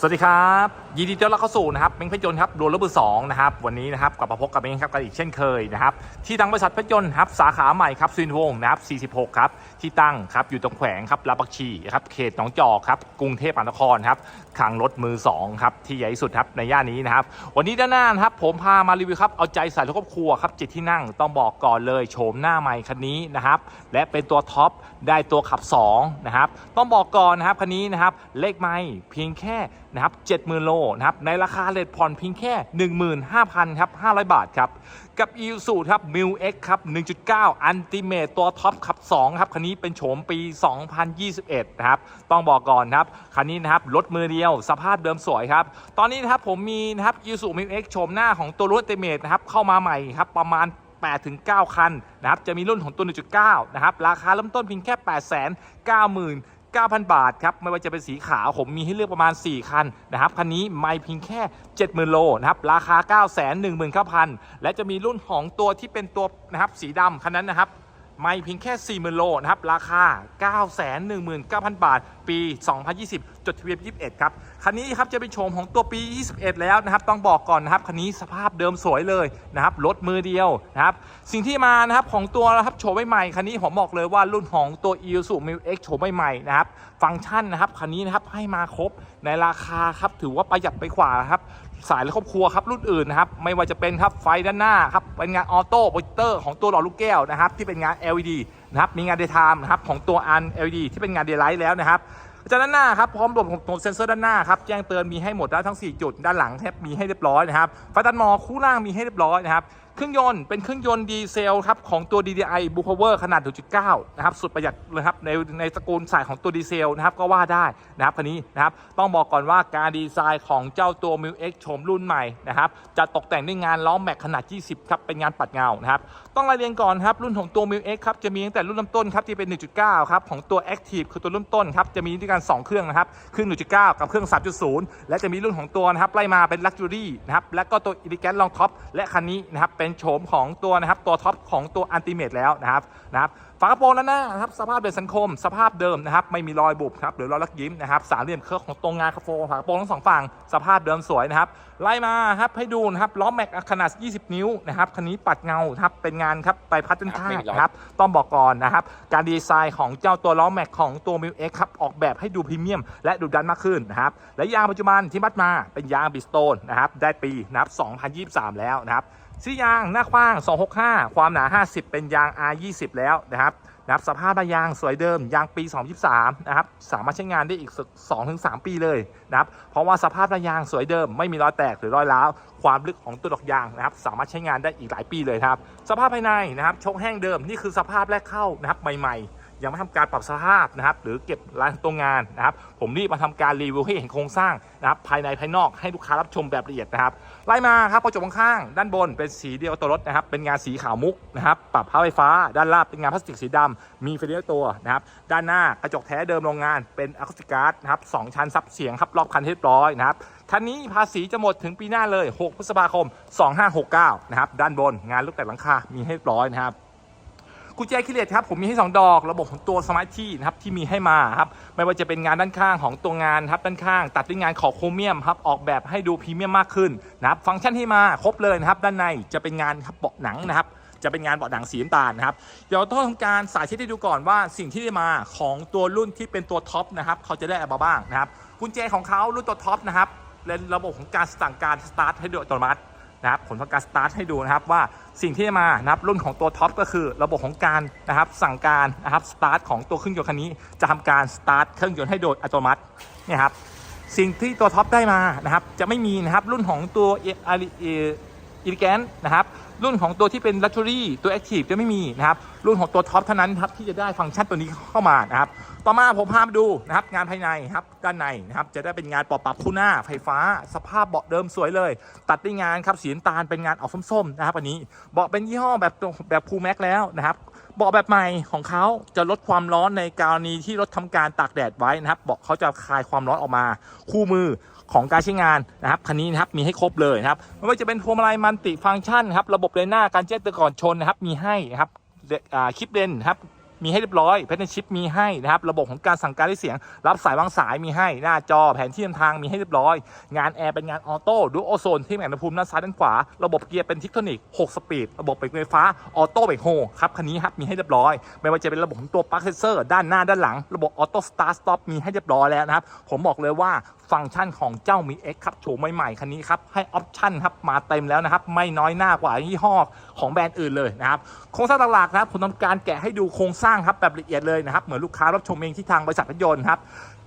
สวัสดีครับ ยินดีต้อนรับเข้าสู่นะครับเม้งเพชรยนต์ครับดวลรถมือสองนะครับวันนี้นะครับกลับมาพบกับเม้งครับกันอีกเช่นเคยนะครับที่ทางบริษัทเพชรยนต์ครับสาขาใหม่ครับสุวินวงนะครับ46ครับที่ตั้งครับอยู่ตรงแขวงครับลาบักชีครับเขตหนองจอกครับกรุงเทพมหานครครับคลังรถมือสองครับที่ใหญ่ที่สุดครับในย่านนี้นะครับวันนี้ด้านหน้านครับผมพามารีวิวครับเอาใจใส่ครอบครัวครับจิตที่นั่งต้องบอกก่อนเลยโฉมหน้าใหม่คันนี้นะครับและเป็นตัวท็อปได้ตัวขับ2นะครับต้องบอกก่อนนะครับคันนี้นะครับเลขไม่เพียงแค่นะครับ70,000 โลนะครับในราคาเลทผ่อนเพียงแค่ 15,000ครับ500 บาทครับ กับ e ูสูครับ m ิ l X ครับ 1.9 Ultimate ตัวท็อปขับ2ครับคันนี้เป็นโฉมปี 2021 นะครับ ต้องบอกก่อนครับ คันนี้นะครับรถมือเดียว สภาพเดิมสวยครับ ตอนนี้นะครับผมมีนะครับ e ูสู m ิ l X โฉมหน้าของตัวรถ Ultimate นะครับเข้ามาใหม่ครับประมาณ8ถึง9คันนะครับ จะมีรุ่นของตัว 1.9 นะครับ ราคาเริ่มต้นเพียงแค่ 8 9 9 0 0 0 9,000 บาทครับ ไม่ว่าจะเป็นสีขาวผมมีให้เลือกประมาณ 4 คันนะครับ คันนี้ไม่เพียงแค่ 70,000 โลนะครับ ราคา 919,000 และจะมีรุ่นของตัวที่เป็นตัวนะครับสีดำคันนั้นนะครับไม่เพียงแค่ 40,000 โลนะครับ ราคา 919,000 บาท ปี 2020 จดทะเบียน 21 ครับ คันนี้ครับจะเป็นโฉมของตัวปี 21 แล้วนะครับ ต้องบอกก่อนนะครับคันนี้สภาพเดิมสวยเลยนะครับรถมือเดียวนะครับ สิ่งที่มานะครับของตัวนะครับโฉมใหม่ๆคันนี้ผมบอกเลยว่ารุ่นของตัว i s u m i X โฉมใหม่ๆนะครับ ฟังก์ชันนะครับคันนี้นะครับให้มาครบในราคาครับถือว่าประหยัดไปกว่าครับสายและครอบครัวครับรุ่นอื่นนะครับไม่ว่าจะเป็นครับไฟด้านหน้าครับเป็นงานออโต้โปรเจคเตอร์ของตัวหลอดลูกแก้วนะครับที่เป็นงาน LED นะครับมีงาน daytime นะครับของตัวอัน LED ที่เป็นงาน daylight แล้วนะครับ จากด้านหน้าครับพร้อมระบบของเซ็นเซอร์ด้านหน้าครับแจ้งเตือนมีให้หมดแล้วทั้ง 4 จุด ด้านหลังแทบมีให้เรียบร้อยนะครับไฟตัดหมอคู่ล่างมีให้เรียบร้อยนะครับ เครื่องยนต์เป็นเครื่องยนต์ดีเซลครับของตัว DDI BuPower ขนาด 1.9 นะครับ สุดประหยัดเลยครับในในตระกูลสายของตัวดีเซลนะครับก็ว่าได้นะครับคันนี้นะครับต้องบอกก่อนว่าการดีไซน์ของเจ้าตัว m i l X โฉมรุ่นใหม่นะครับจะตกแต่งด้วยงานล้อแม็กขนาด 20 ครับเป็นงานปัดเงานะครับต้องรายเรียงก่อนครับรุ่นของตัว m i l X ครับจะมีตั้งแต่รุ่นเริ่มต้นครับที่เป็น 1.9 ครับของตัว Active คือตัวเริ่มต้นครับจะมีด้วยกัน 2 เครื่องนะครับเครื่อง 1.9 กับเครื่อง 3.0 และจะมีรุ่นของตัวนะครับไล่มาเป็น Luxury นะครับและก็ตัว Elegant Long Top และคันนี้นะครับเป็นโฉมของตัวนะครับตัวท็อปของตัว Ultimate แล้วนะครับนะครับฝากระโปรงด้านหน้านะครับสภาพเดิมสังคม สภาพเดิมนะครับไม่มีรอยบุบครับหรือรอยลักยิ้มนะครับสามเหลี่ยมเครื่องของตรงงานกระโปรงฝากระโปรงทั้งสองฝั่งสภาพเดิมสวยนะครับไล่มาครับให้ดูนะครับล้อแม็กขนาด 20 นิ้วนะครับคันนี้ปัดเงาครับเป็นงานครับไปพัดจนท่านะครับต้องบอกก่อนนะครับการดีไซน์ของเจ้าตัวล้อแม็กของตัว m i l X ครับออกแบบให้ดูพรีเมียม และดุดันมากขึ้นนะครับและยางปัจจุบันที่มัดมาเป็นยางบิสโตนนะครับได้ปีนะครับ2023 แล้วนะครับ ซี่ยางหน้ากว้าง 265 ความหนา 50 เป็นยาง R20 แล้วนะครับนะครับสภาพยางสวยเดิมยางปี 2023 นะครับ สามารถใช้งานได้อีก 2-3 ปีเลยนะครับ เพราะว่าสภาพยางสวยเดิมไม่มีรอยแตกหรือรอยร้าว ความลึกของตัวดอกยางนะครับ สามารถใช้งานได้อีกหลายปีเลยครับ สภาพภายในนะครับชกแห้งเดิมนี่คือสภาพแรกเข้านะครับใหม่ๆ ยังไม่ทำการปรับสภาพนะครับ หรือเก็บรายตัวงานนะครับ ผมรีบมาทำการรีวิวให้เห็นโครงสร้างนะครับภายในภายนอกให้ลูกค้ารับชมแบบละเอียดนะครับไล่มาครับกระจกข้างด้านบนเป็นสีเดียวตัวรถนะครับ เป็นงานสีขาวมุกนะครับ ปรับผ้าไฟฟ้า ด้านล่างเป็นงานพลาสติกสีดำมีไฟเลี้ยวตัวนะครับ ด้านหน้ากระจกแท้เดิมโรงงานเป็นอะคูสติกการ์ดนะครับสองชั้นซับเสียงครับรอบคันเรียบร้อยนะครับคันนี้ภาษีจะหมดถึงปีหน้าเลย 6 พฤษภาคม 2569 นะครับ ด้านบนงานลูกแต่หลังคา มีให้เรียบร้อยนะครับ กุญแจคิเลตครับผมมีให้ 2 ดอกระบบของตัวสมาร์ทที่นะครับที่มีให้มาครับไม่ว่าจะเป็นงานด้านข้างของตัวงานครับด้านข้าง ตัดด้วยงานขอบโครเมียมครับออกแบบให้ดูพรีเมียมมากขึ้นนะครับฟังก์ชันที่มาครบเลยนะครับด้านในจะเป็นงานครับเบาะหนังนะครับจะเป็นงานเบาะหนังสีน้ำตาลนะครับ เดี๋ยวต้องทำการสาธิตให้ดูก่อนว่าสิ่งที่ได้มาของตัวรุ่นที่เป็นตัวท็อปนะครับเขาจะได้อะไรบ้างนะครับกุญแจของเขารุ่นตัวท็อปนะครับและระบบของการสั่งการสตาร์ทให้โดยอัตโนมัติ นะครับผลของการสตาร์ทให้ดูนะครับว่าสิ่งที่มานะครับรุ่นของตัวท็อปก็คือระบบของการนะครับสั่งการนะครับสตาร์ทของตัวเครื่องยนต์คันนี้จะทำการสตาร์ทเครื่องยนต์ให้โดยอัตโนมัติเนี่ยครับสิ่งที่ตัวท็อปได้มานะครับจะไม่มีนะครับรุ่นของตัวอิลิแกนนะครับ รุ่นของตัวที่เป็นลักชัวรี่ตัวแอคทีฟจะไม่มีนะครับ รุ่นของตัวท็อปเท่านั้นครับที่จะได้ฟังก์ชันตัวนี้เข้ามานะครับ ต่อมาผมพาไปดูนะครับงานภายในครับด้านในนะครับจะได้เป็นงานปรับปรับคู่หน้าไฟฟ้า สภาพเบาะเดิมสวยเลย ตัดด้วยงานครับสีน้ำตาลเป็นงานออกส้มๆนะครับอันนี้เบาะเป็นยี่ห้อแบบแบบคูแม็กแล้วนะครับเบาะแบบใหม่ของเขาจะลดความร้อนในกรณีที่รถทำการตากแดดไว้นะครับเบาะเขาจะคลายความร้อนออกมา คู่มือ ของการใช้งานนะครับคันนี้นะครับมีให้ครบเลยนะครับไม่ว่าจะเป็นพวงมาลัยมันติฟังก์ชันครับระบบเลนหน้าการแจ้งเตือนก่อนชนนะครับมีให้นะครับคลิปเลนครับ มีให้เรียบร้อยแพทเทิร์นชิปมีให้นะครับระบบของการสั่งการด้วยเสียง รับสายวางสายมีให้หน้าจอแผนที่นำทางมีให้เรียบร้อย งานแอร์เป็นงานออโต้ดูโอโซนที่แหม่งอุณหภูมิด้านซ้ายด้านขวา ระบบเกียร์เป็นทิกโทนิก 6 สปีด ระบบเบรกไฟฟ้าออโต้เบรกโฮครับคันนี้ครับมีให้เรียบร้อย ไม่ว่าจะเป็นระบบของตัวปลั๊กเซนเซอร์ด้านหน้าด้านหลัง ระบบออโต้สตาร์ทสต็อปมีให้เรียบร้อยแล้วนะครับผมบอกเลยว่าฟังก์ชันของเจ้ามี X ครับโฉมใหม่ๆคันนี้ครับให้ออปชั่นครับมาเต็มแล้วนะครับไม่น้อยหน้ากว่ายี่ห้อของแบรนด์อื่นเลยนะครับโครงสร้างหลักๆนะครับผมทำการแกะให้ดูโครงสร้างางครับแบบละเอียดเลยนะครับเหมือนลูกค้ารับชมเองที่ทางบริษัทรถยนต์ครับ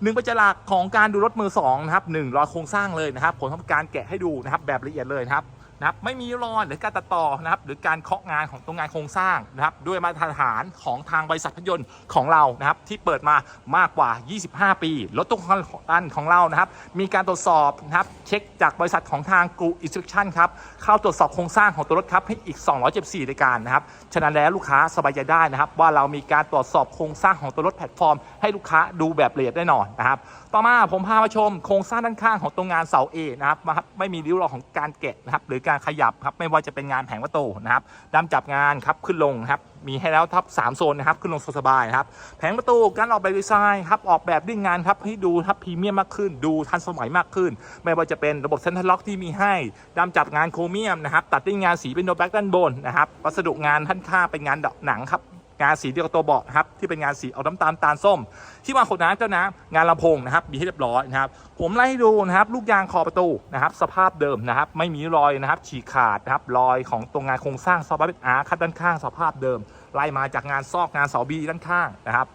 หนึ่งปัจจัยหลักของการดูรถมือสองนะครับหนึ่งรอยโครงสร้างเลยนะครับผมทำการแกะให้ดูนะครับแบบละเอียดเลยครับ นะครับไม่มีรอยหรือการตัดต่อนะครับหรือการเคาะงานของตรงงานโครงสร้างนะครับด้วยมาตรฐานของทางบริษัทรถยนต์ของเรานะครับที่เปิดมามากกว่า 25 ปีรถตู้คันของเรานะครับมีการตรวจสอบนะครับเช็คจากบริษัทของทางกรูอินสตรัคชั่นครับเข้าตรวจสอบโครงสร้างของตัวรถครับให้อีก 274รายการนะครับฉะนั้นแล้วลูกค้าสบายใจได้นะครับว่าเรามีการตรวจสอบโครงสร้างของตัวรถแพลตฟอร์ม ให้ลูกค้าดูแบบละเอียดแน่นอนนะครับ ต่อมาผมพามาชมโครงสร้างด้านข้างของตัวงานเสาเอนะครับมาครับไม่มีริ้วรอยของการแกะนะครับหรือการขยับครับไม่ว่าจะเป็นงานแผงประตูนะครับด้ามจับงานครับขึ้นลงครับมีให้แล้วทับ3โซนนะครับขึ้นลงสบายครับแผงประตูการออกแบบดีไซน์ครับออกแบบด้วยงานครับให้ดูครับพรีเมียมมากขึ้น ดูทันสมัยมากขึ้น ไม่ว่าจะเป็นระบบเซ็นทรัลล็อกที่มีให้ด้ามจับงานโครเมียมนะครับตัดด้วยงานสีเป็นโนแบ็กด้านบนนะครับวัสดุงานท่านข้าเป็นงานดอกหนังครับ งานสีเดียวกับตัวเบาะครับที่เป็นงานสีออกน้ำตาลตาลส้ม ที่วางขวดน้ำเจ้าน้ำงานลำโพงนะครับมีให้เรียบร้อยนะครับผมไล่ให้ดูนะครับลูกยางคอประตูนะครับสภาพเดิมนะครับไม่มีรอยนะครับฉีกขาดนะครับรอยของตรงงานโครงสร้างซอฟต์เป็นอาร์คัดด้านข้างสภาพเดิม ไล่มาจากงานซอกงานเสาบีด้านข้างนะครับ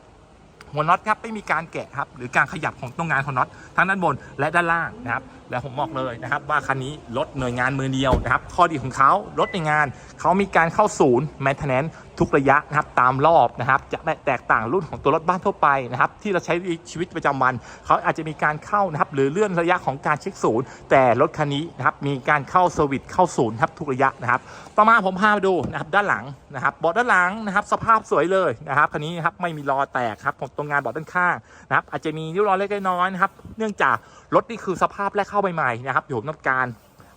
หัวน็อตครับไม่มีการแกะครับหรือการขยับของตรงงานของน็อตทั้งด้านบนและด้านล่างนะครับ และผมบอกเลยนะครับว่าคันนี้รถหน่วยงานมือเดียวนะครับ ข้อดีของเขารถในงานเขามีการเข้าศูนย์แมนเทนแนนทุกระยะนะครับตามรอบนะครับ จะแตกต่างรุ่นของตัวรถบ้านทั่วไปนะครับ ที่เราใช้ชีวิตประจำวัน เขาอาจจะมีการเข้านะครับ หรือเลื่อนระยะของการเช็คศูนย์ แต่รถคันนี้นะครับมีการเข้าเซอร์วิสเข้าศูนย์ครับทุกระยะนะครับ ต่อมาผมพาไปดูนะครับด้านหลังนะครับเบาะด้านหลังนะครับ สภาพสวยเลยนะครับคันนี้นะครับไม่มีรอยแตกครับของตรงงานเบาะด้านข้างนะครับอาจจะมีริ้วรอยเล็กน้อยนะครับ เนื่องจาก รถนี่คือสภาพแรกเข้าใหม่ๆนะครับเดี๋ยวผมต้องการ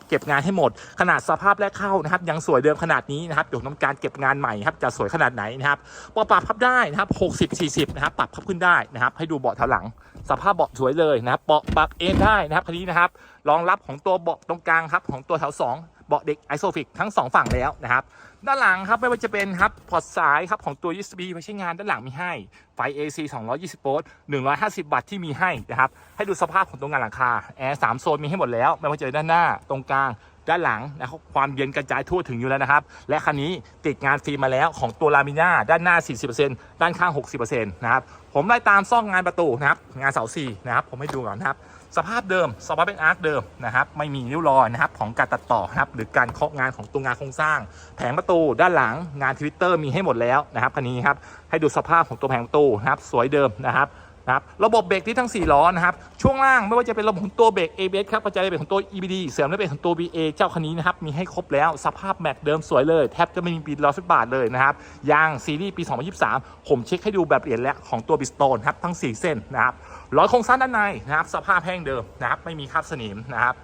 เก็บงานให้หมด ขนาดสภาพแรกเข้านะครับ ยังสวยเดิมขนาดนี้นะครับเดี๋ยวผมต้องการเก็บงานใหม่ครับจะสวยขนาดไหนนะครับปรับปรับพับได้นะครับ60 40นะครับปรับพับขึ้นได้นะครับ ให้ดูเบาะแถวหลัง สภาพเบาะสวยเลยนะครับเบาะปรับเอนได้นะครับคันนี้นะครับรองรับของตัวเบาะตรงกลางครับของตัวแถวสอง เบาะเด็กไอโซฟิกทั้งสองฝั่งแล้วนะครับ ด้านหลังครับไม่ว่าจะเป็นครับพอร์ตสายครับของตัว USB ไว้ใช้งานด้านหลังมีให้ ไฟ AC 220โวลต์150 วัตต์ที่มีให้นะครับให้ดูสภาพของตัวงานหลังคาแอร์3โซนมีให้หมดแล้วไม่ว่าจะด้านหน้าตรงกลางด้านหลังนะครับความเย็นกระจายทั่วถึงอยู่แล้วนะครับ และคันนี้ติดงานฟิล์มมาแล้วของตัวลามิน่าด้านหน้า 40%ด้านข้าง 60%นะครับผมไล่ตามซ่องงานประตูนะครับงานเสาสี่นะครับผมให้ดูก่อนนะครับ สภาพเดิมสภาพเป็นอาร์คเดิมนะครับไม่มีนิ้วรอยนะครับของการตัดต่อครับหรือการเคาะงานของตัวงานโครงสร้าง แผงประตูด้านหลังงานทวิตเตอร์มีให้หมดแล้วนะครับคันนี้ครับให้ดูสภาพของตัวแผงประตูนะครับสวยเดิมนะครับ นะครับระบบเบรกที่ทั้ง 4 ล้อนะครับช่วงล่างไม่ว่าจะเป็นระบบของตัวเบรก ABS ครับกระจายเบรกของตัว EBD เสริมและเบรกของตัว BA เจ้าคันนี้นะครับมีให้ครบแล้วสภาพแม็กเดิมสวยเลยแทบจะไม่มีปีล้อสักบาทเลยนะครับยางซีรีส์ปี 2023 ผมเช็คให้ดูแบบละเอียดแล้วของตัวบิสโตนครับทั้ง 4 เส้นนะครับร้อยโครงสร้างด้านในนะครับสภาพแห้งเดิมนะครับไม่มีคราบสนิมนะครับ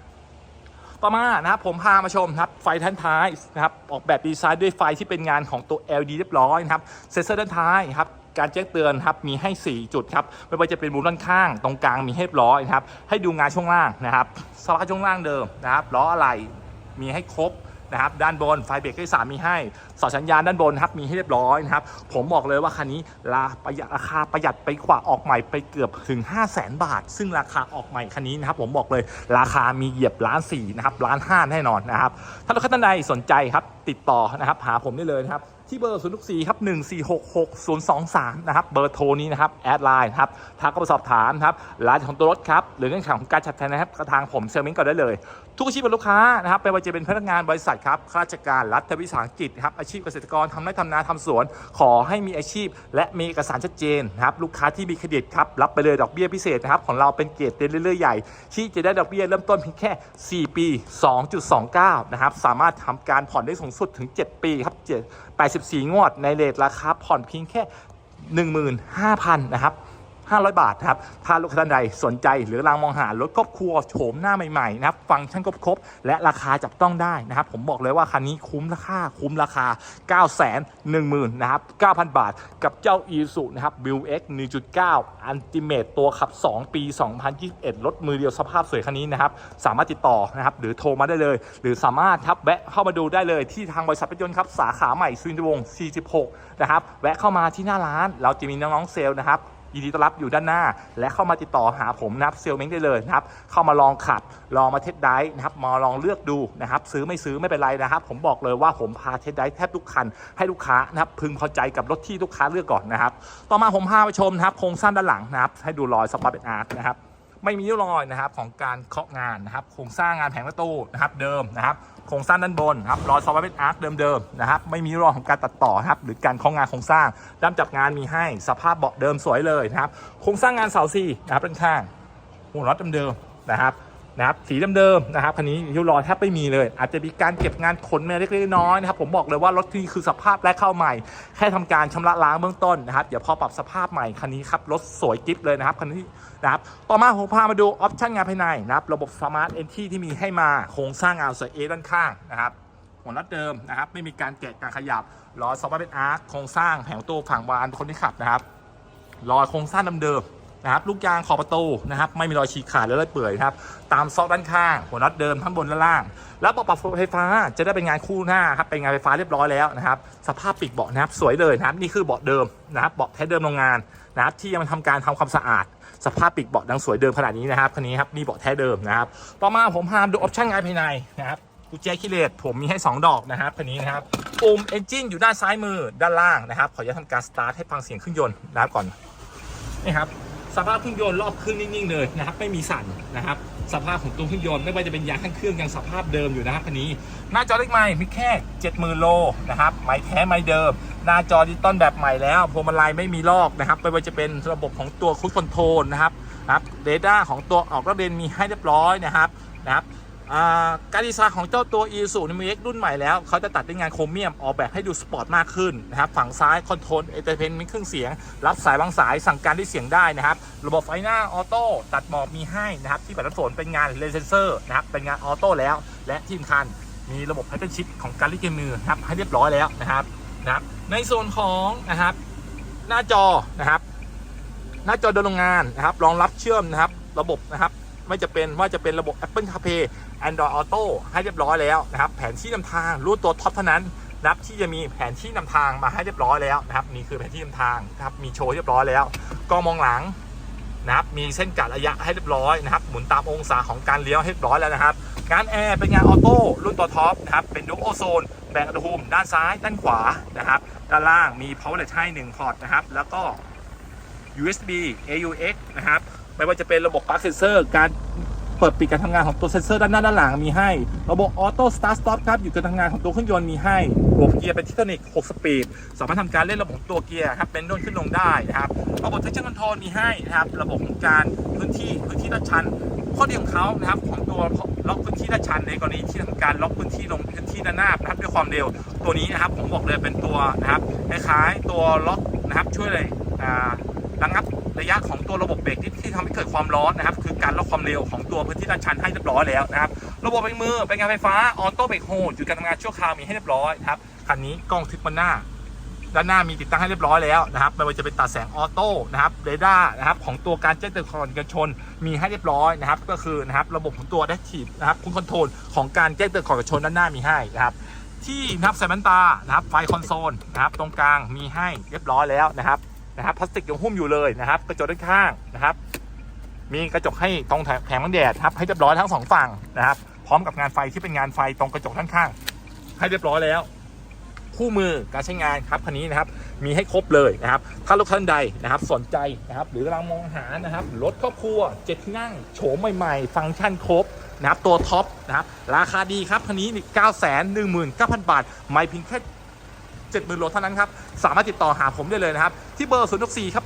ต่อมานะครับผมพามาชมนะครับไฟท้ายท้ายนะครับออกแบบดีไซน์ด้วยไฟที่เป็นงานของตัว LED เรียบร้อยนะครับเซ็นเซอร์ด้านท้ายครับ การแจ้งเตือนครับมีให้ 4 จุดครับไม่ว่าจะเป็นมุมด้านข้างตรงกลางมีให้เรียบร้อยนะครับให้ดูงานช่วงล่างนะครับสภาพช่วงล่างเดิมนะครับล้ออะไรมีให้ครบนะครับด้านบนไฟเบรกที่สามมีให้สอดสัญญาณด้านบนครับมีให้เรียบร้อยนะครับผมบอกเลยว่าคันนี้ราประหยัดราคาประหยัดไปกว่าออกใหม่ไปเกือบถึง 5 0 0แสนบาท ซึ่งราคาออกใหม่คันนี้นะครับผมบอกเลยราคามีเหยียบล้านสี่นะครับล้านห้าแน่นอนนะครับถ้าราท่านใดสนใจครับติดต่อนะครับหาผมได้เลยนะครับ ที่เบอร์ 0 6 4 ครับ 1466023 นะครับ เบอร์โทรนี้นะครับ แอดไลน์ครับทักก็ไปสอบถามครับรายของตัวรถครับ หรือเงื่อนไขของการจัดแทนนะครับก็ทางผมเซลล์มิงก่อนได้เลย ทุกอาชีพเป็นลูกค้านะครับไม่ว่าจะเป็นพนักงานบริษัทครับ ข้าราชการ รัฐวิสาหกิจครับ อาชีพเกษตรกรทำไร่ทำนาทำสวน ขอให้มีอาชีพ และมีเอกสารชัดเจนนะครับ ลูกค้าที่มีเครดิตครับ รับไปเลยดอกเบี้ยพิเศษนะครับ ของเราเป็นเกรดเรื่อยๆใหญ่ ที่จะได้ดอกเบี้ยเริ่มต้นเพียงแค่ 4 ปี 2.29 นะครับ สามารถทำการผ่อนได้สูงสุดถึง 7 ปีครับ7 84 งวดในเลทราคาผ่อนเพียงแค่ 15,000 นะครับ 500 บาทนะครับ ถ้าลูกค้าท่านใดสนใจหรือกำลังมองหารถครอบครัวโฉมหน้าใหม่ๆนะครับ ฟังก์ชันครบๆและราคาจับต้องได้นะครับ ผมบอกเลยว่าคันนี้คุ้มราคาคุ้มราคา 9 1 0 0 0 0นะครับ 9,000 บาทกับเจ้า e s u นะครับ b u x 1.9 Ultimate ตัวขับ 2 ปี 2021 รถมือเดียวสภาพสวยคันนี้นะครับ สามารถติดต่อนะครับ หรือโทรมาได้เลย หรือสามารถครับแวะเข้ามาดูได้เลยที่ทางบริษัทรถยนต์ครับสาขาใหม่สุวินทวงศ์46 นะครับ แวะเข้ามาที่หน้าร้าน เราจะมีน้องๆเซลล์นะครับ ยินดีต้อนรับอยู่ด้านหน้า และเข้ามาติดต่อหาผมนะครับเซลเม้งได้เลยนะครับเข้ามาลองขับลองมาเทสไดร์นะครับมาลองเลือกดูนะครับซื้อไม่ซื้อไม่เป็นไรนะครับ ผมบอกเลยว่าผมพาเทสไดร์แทบทุกคันให้ลูกค้านะครับพึงพอใจกับรถที่ลูกค้าเลือกก่อนนะครับ ต่อมาผมพาไปชมนะครับโครงสร้างด้านหลังนะครับให้ดูรอยสปอร์ตเป็นอาร์ตนะครับ ไม่มีร่องรอยนะครับของการเคาะงานนะครับโครงสร้างงานแผงประตูนะครับเดิมนะครับโครงสร้างด้านบนครับรอยซอฟต์แวร์อาร์คเดิมๆนะครับไม่มีริ้วรอยของการตัดต่อครับหรือการเคาะงานโครงสร้างด้ามจับงานมีให้สภาพเบาะเดิมสวยเลยนะครับโครงสร้างงานเสาสี่นะครับด้านข้างหัวน็อตเดิมๆนะครับ นะครับสีเดิมๆนะครับคันนี้ริ้วรอยแทบไม่มีเลย อาจจะมีการเก็บงานขนมาเล็กๆน้อยๆนะครับผมบอกเลยว่ารถที่คือสภาพแรกเข้าใหม่ แค่ทำการชำระล้างเบื้องต้นนะครับเดี๋ยวพอปรับสภาพใหม่คันนี้ครับรถสวยกิ๊บเลยนะครับคันนี้นะครับต่อมาผมพามาดูออปชั่นงานภายในนะครับระบบสมาร์ทเอนที่ที่มีให้มาโครงสร้างงานสวยเอด้านข้างนะครับหัวน็อตเดิมนะครับไม่มีการแกะการขยับล้อซอฟต์เป็นอาร์คโครงสร้างแผงตู้ฝั่งบานคนที่ขับนะครับรอยโครงสร้างเดิม นะครับลูกยางขอบประตูนะครับไม่มีรอยฉีกขาดหรือรอยเปื่อยนะครับตามซอกด้านข้างหัวน็อตเดิมทั้งบนและล่าง แล้วเบาะปรับไฟฟ้าจะได้เป็นงานคู่หน้าครับเป็นงานไฟฟ้าเรียบร้อยแล้วนะครับสภาพปีกเบาะนะครับสวยเลยนะครับนี่คือเบาะเดิมนะครับเบาะแท้เดิมโรงงานนะครับที่ยังทำการทำความสะอาด สภาพปีกเบาะดังสวยเดิมขนาดนี้นะครับคันนี้ครับนี่เบาะแท้เดิมนะครับต่อมาผมพามดูออปชั่นงานภายในนะครับกุญแจคีย์เลสผมมีให้ 2 ดอกนะครับคันนี้นะครับปุ่มเอนจินอยู่ด้านซ้ายมือด้านล่างนะครับขออนุญาตทำการสตาร์ทให้ฟังเสียงเครื่องยนต์นะครับก่อนนี่ครับ สภาพเครื่องยนต์รอบเครื่องนิ่งๆเลยนะครับ ไม่มีสั่นนะครับ สภาพของตัวเครื่องยนต์ไม่ว่าจะเป็นยางข้างเครื่องยังสภาพเดิมอยู่นะครับคันนี้ หน้าจอเล็กใหม่มีแค่ 70,000 โลนะครับไม้แท้ไม้เดิม หน้าจอดิจิตอลแบบใหม่แล้วพวงมาลัยไม่มีลอกนะครับไม่ว่าจะเป็นระบบของตัวคุชคอนโทรลนะครับนะครับเรดาร์ของตัวออกระเด็นมีให้เรียบร้อยนะครับนะครับ การดีไซน์ของเจ้าตัว e s u n m x รุ่นใหม่แล้ว เขาจะตัดด้วยงานโครเมียมออกแบบให้ดูสปอร์ตมากขึ้นนะครับ ฝั่งซ้ายคอนโทรลเอเตอร์เทนมีเครื่องเสียง รับสายบางสายสั่งการด้วยเสียงได้นะครับ ระบบไฟหน้าออโต้ตัดหมอกมีให้นะครับ ที่ปัดน้ำฝนเป็นงานเลเซนเซอร์นะครับ เป็นงานออโต้แล้ว และที่สำคัญมีระบบแพทเทิร์นชิปของการลิเกมมือนะครับให้เรียบร้อยแล้วนะครับนะครับ ในส่วนของนะครับหน้าจอนะครับ หน้าจอโดยโรงงานนะครับรองรับเชื่อมนะครับ ระบบนะครับไม่จะเป็นว่าจะเป็นระบบ Apple CarPlay Android Auto ให้เรียบร้อยแล้วนะครับ แผนที่นำทางรุ่นตัวท็อปเท่านั้นนับที่จะมีแผนที่นำทางมาให้เรียบร้อยแล้วนะครับนี่คือแผนที่นำทางนะครับมีโชว์เรียบร้อยแล้วกล้องมองหลังนะครับมีเส้นกัดระยะให้เรียบร้อยนะครับหมุนตามองศาของการเลี้ยวให้เรียบร้อยแล้วนะครับงานแอร์เป็นงานออโต้รุ่นตัวท็อปนะครับเป็นดูโอโซนแบ่งอุณหภูมิด้านซ้ายด้านขวานะครับด้านล่างมี power outlet ให้1พอร์ตนะครับแล้วก็ USB AUX นะครับไม่ว่าจะเป็นระบบปลั๊กเซนเซอร์การ เปิดปิดการทำงานของตัวเซนเซอร์ด้านหน้าด้านหลังมีให้ ระบบออโต้สตาร์ทสต็อปครับอยู่การทำงานของตัวเครื่องยนต์มีให้ระบบเกียร์เป็นทิทานิก6สปีด สามารถทำการเล่นระบบตัวเกียร์ครับเป็นด้นขึ้นลงได้นะครับ ระบบทัชชั่นคอนโทรลมีให้นะครับ ระบบของการพื้นที่พื้นที่ลาดชัน ข้อดีของเขานะครับของตัวล็อกพื้นที่ลาดชันในกรณีที่ทำการล็อกพื้นที่ลงพื้นที่ด้านหน้านะครับด้วยความเร็วตัวนี้นะครับผมบอกเลยเป็นตัวนะครับคล้ายๆตัวล็อกนะครับช่วยเลยอ่าระงับ ระยะของตัวระบบเบรกที่ที่ทำให้เกิดความร้อนนะครับ คือการล็อกความเร็วของตัวพื้นที่ด้านชันให้เรียบร้อยแล้วนะครับ ระบบเบรกมือเป็นงานไฟฟ้าออโต้เบรกโฮลอยู่การทำงานชั่วคราวมีให้เรียบร้อยครับคันนี้กล้องทึบบนหน้าด้านหน้ามีติดตั้งให้เรียบร้อยแล้วนะครับไม่ว่าจะเป็นตัดแสงออโต้นะครับเรดาร์นะครับของตัวการแจ้งเตือนก่อนการชนมีให้เรียบร้อยนะครับ ก็คือนะครับระบบของตัว Adaptive นะครับคุณคอนโทรลของการแจ้งเตือนก่อนการชนด้านหน้ามีให้นะครับที่นับใส่แว่นตานะครับไฟคอนโซลนะครับตรงกลางมีให้เรียบร้อยแล้วนะครับ นะครับพลาสติกยังหุ้มอยู่เลยนะครับ กระจกด้านข้างนะครับ มีกระจกให้ตรงแผงบังแดดครับให้เรียบร้อยทั้งสองฝั่งนะครับ พร้อมกับงานไฟที่เป็นงานไฟตรงกระจกด้านข้าง ให้เรียบร้อยแล้ว คู่มือการใช้งานครับคันนี้นะครับ มีให้ครบเลยนะครับ ถ้าลูกท่านใดนะครับ สนใจนะครับ หรือกำลังมองหานะครับรถครอบครัวเจ็ดที่นั่งโฉมใหม่ๆ ฟังก์ชันครบนะครับตัวท็อปนะครับราคาดีครับคันนี้ 9 1 9 0 0 0 บาท ไม่เพียงแค่ 70,000โลเท่านั้นครับ สามารถติดต่อหาผมได้เลยนะครับ ที่เบอร์ 0 6 4ครับ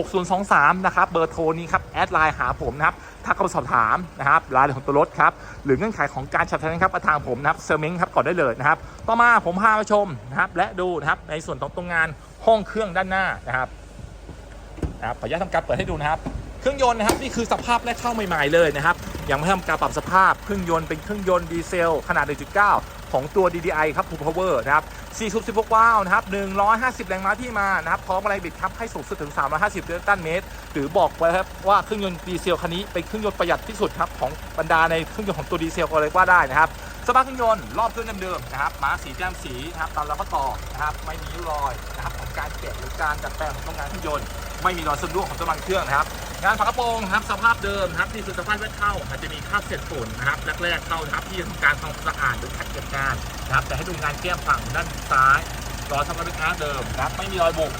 1466023 นะครับ เบอร์โทรนี้ครับ แอดไลน์หาผมนะครับถ้าเข้าสอบถามนะครับรายละเอียดของตัวรถครับ หรือเงื่อนไขของการชัดนั้นครับมาทางผมนะครับเซอร์เมงครับก่อนได้เลยนะครับ ต่อมาผมพามาชมนะครับ และดูนะครับในส่วนของตรงงานห้องเครื่องด้านหน้านะครับนะครับขออนุญาตทำการเปิดให้ดูนะครับ เครื่องยนต์นะครับนี่คือสภาพแรกเข้าใหม่ ๆเลยนะครับ ยังไม่ทำการปรับสภาพเครื่องยนต์เป็นเครื่องยนต์ดีเซลขนาด 1.9 ของตัว DDI ครับ Full Power นะครับ 4สูบ16วาล์วนะครับ 150 แรงม้าที่มานะครับ พร้อมแรงบิดครับให้สูงสุดถึง 350นิวตันเมตร หรือบอกไว้ครับว่าเครื่องยนต์ดีเซลคันนี้เป็นเครื่องยนต์ประหยัดที่สุดครับของบรรดาในเครื่องยนต์ของตัวดีเซลก็เลยว่าได้นะครับ สภาพเครื่องยนต์รอบเครื่องเดิมๆนะครับมาสีแจ่มสีนะครับตามแล้วก็ต่อนะครับไม่มีรอยนะครับของการแกะหรือการดัดแปลงของโรงงานเครื่องยนต์ไม่มีรอยซึมรั่วของตัวมันเครื่องนะครับงานฝากระโปรงครับสภาพเดิมครับนี่คือสภาพแรกเข้าอาจจะมีคราบเศษฝุ่นนะครับแรกๆเข้านะครับที่ทำการทำความสะอาดหรือขัดเก็บงานนะครับแต่ให้ดูงานแก้มฝั่งด้านซ้ายรอยทำมาเป็นอาร์เดิมนะครับไม่มีรอยบุก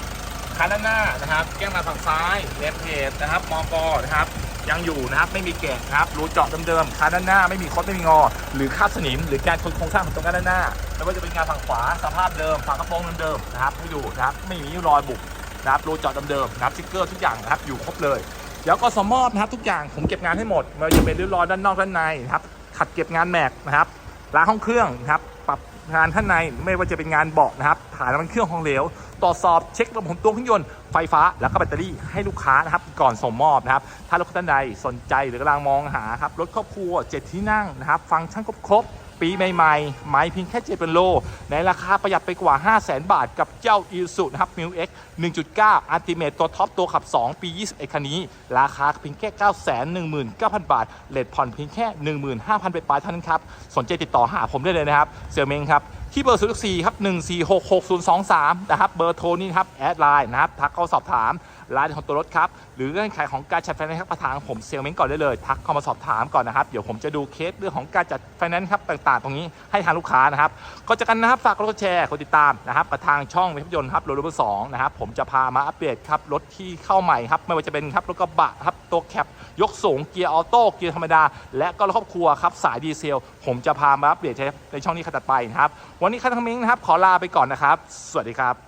คันด้านหน้านะครับ แก้มมาฝั่งซ้ายเลนเพจนะครับมอกอนะครับ ยังอยู่นะครับไม่มีแกะครับรูเจาะเดิมๆคานด้านหน้าไม่มีคดไม่มีงอ หรือคาบสนิม หรือการโครงสร้างของตรงด้านหน้าไม่ว่าจะเป็นงานฝั่งขวาสภาพเดิมฝากระโปรงเดิมๆนะครับให้ดูนะครับไม่มีรอยบุกนะครับรูเจาะเดิมๆนะครับสติ๊กเกอร์ทุกอย่างนะครับอยู่ครบเลยแล้วก็สมอบนะครับทุกอย่างผมเก็บงานให้หมดไม่ว่าจะเป็นริ้วรอยด้านนอกด้านในนะครับขัดเก็บงานแม็กนะครับล้างห้องเครื่องนะครับ งานข้างในไม่ว่าจะเป็นงานเบาะนะครับฐานน้ำมันเครื่องของเหลวตรวจสอบเช็คระบบของตัวเครื่องยนต์ไฟฟ้าแล้วก็แบตเตอรี่ให้ลูกค้านะครับก่อนส่งมอบนะครับ ถ้าลูกท่านใดสนใจหรือกำลังมองหาครับรถครอบครัวเจ็ดที่นั่งนะครับ ฟังก์ชันครบ ปีใหม่ๆ ไม่เพียงแค่เจ็ดเป็นโล ในราคาประหยัดไปกว่า 5 0 0 0 0 0 บาท กับเจ้า i s u นะครับ m i l X 1.9 Ultimate ตัวท็อปตัวขับ 2 ปี 21 คันนี้ ราคาเพียงแค่ 919,000 บาท เลทผ่อนเพียงแค่ 15,000ไปปลายเท่านั้นครับ สนใจติดต่อหาผมได้เลยนะครับเซลเมงครับที่เบอร์ 04 ครับ 1466023 นะครับ เบอร์โทรนี่ครับ แอดไลน์นะครับ ทักเข้าสอบถาม ร้ายละเอียดของตัวรถครับ หรือเงื่อนไขของการจัดไฟแนนซ์ครับประธานผมเซลเมงก่อนได้เลย ทักเข้ามาสอบถามก่อนนะครับ เดี๋ยวผมจะดูเคสเรื่องของการจัดไฟแนนซ์ครับต่างๆ ตรงนี้ให้ทางลูกค้านะครับก็จะกันนะครับฝากกดแชร์กดติดตามนะครับกับทางช่องภาพยนต์ครับรถรูปสองนะครับผมจะพามาอัปเดตครับรถที่เข้าใหม่ครับไม่ว่าจะเป็นครับรถกระบะครับตัวแคปยกสูงเกียร์ออโต้เกียร์ธรรมดา และก็รถครอบครัวครับสายดีเซล ผมจะพามาอัปเดตในช่องนี้ขัดไปนะครับวันนี้คันทั้งมิ้งนะครับขอลาไปก่อนนะครับ สวัสดีครับ